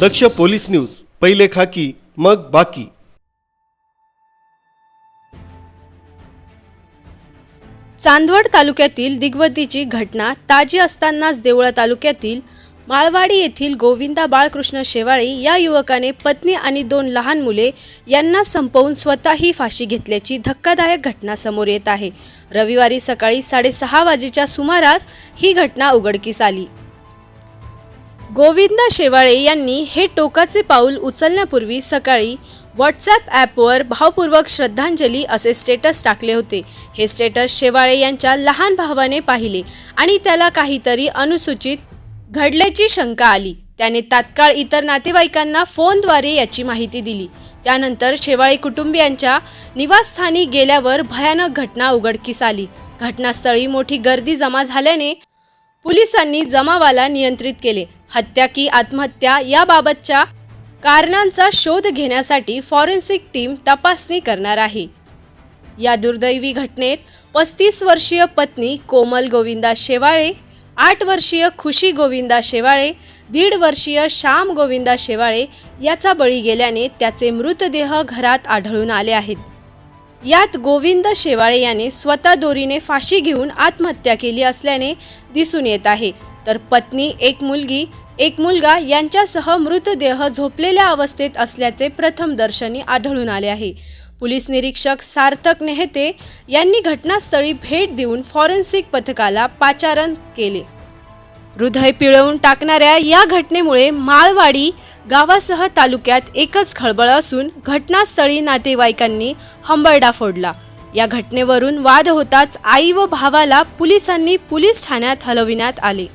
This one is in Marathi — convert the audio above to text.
दक्ष पोलीस न्यूज पहिले खाकी मग बाकी. चांदवड तालुक्यातील दिग्वतीची घटना ताजी असतानाच देवळा तालुक्यातील माळवाडी येथील गोविंदा बाळकृष्ण शेवाळे या युवकाने पत्नी आणि दोन लहान मुले यांना संपवून स्वतःही फाशी घेतल्याची धक्कादायक घटना समोर येत आहे. रविवारी सकाळी साडेसहा वाजेच्या सुमारास ही घटना उघडकीस आली. गोविंदा शेवाळे यांनी हे टोकाचे पाऊल उचलण्यापूर्वी सकाळी व्हॉट्सॲप ॲपवर भावपूर्वक श्रद्धांजली असे स्टेटस टाकले होते. हे स्टेटस शेवाळे यांच्या लहान भावाने पाहिले आणि त्याला काहीतरी अनुसूचित घडल्याची शंका आली. त्याने तात्काळ इतर नातेवाईकांना फोनद्वारे याची माहिती दिली. त्यानंतर शेवाळे कुटुंबियांच्या निवासस्थानी गेल्यावर भयानक घटना उघडकीस आली. घटनास्थळी मोठी गर्दी जमा झाल्याने पोलिसांनी जमावाला नियंत्रित केले. हत्या की आत्महत्या याबाबतच्या कारणांचा शोध घेण्यासाठी फॉरेन्सिक टीम तपासणी करणार आहे. या दुर्दैवी घटनेत पस्तीस वर्षीय पत्नी कोमल गोविंदा शेवाळे आठ वर्षीय खुशी गोविंदा शेवाळे दीड वर्षीय श्याम गोविंदा शेवाळे याचा बळी गेल्याने त्याचे मृतदेह घरात आढळून आले आहेत. यात गोविंद शेवाळे याने स्वतः दोरीने फाशी घेऊन आत्महत्या केली असल्याने दिसून येत आहे. तर पत्नी एक मुलगी एक मुलगा यांच्यासह मृतदेह झोपलेल्या अवस्थेत असल्याचे प्रथम दर्शनी आढळून आले आहे. पोलीस निरीक्षक सार्थक नेहते यांनी घटनास्थळी भेट देऊन फॉरेन्सिक पथकाला पाचारण केले. हृदय पिळवून टाकणाऱ्या या घटनेमुळे माळवाडी गावासह तालुक्यात एकच खळबळ असून घटनास्थळी नातेवाईकांनी हंबरडा फोडला. या घटनेवरून वाद होताच आई व भावाला पोलिसांनी पोलीस ठाण्यात हलविण्यात आले.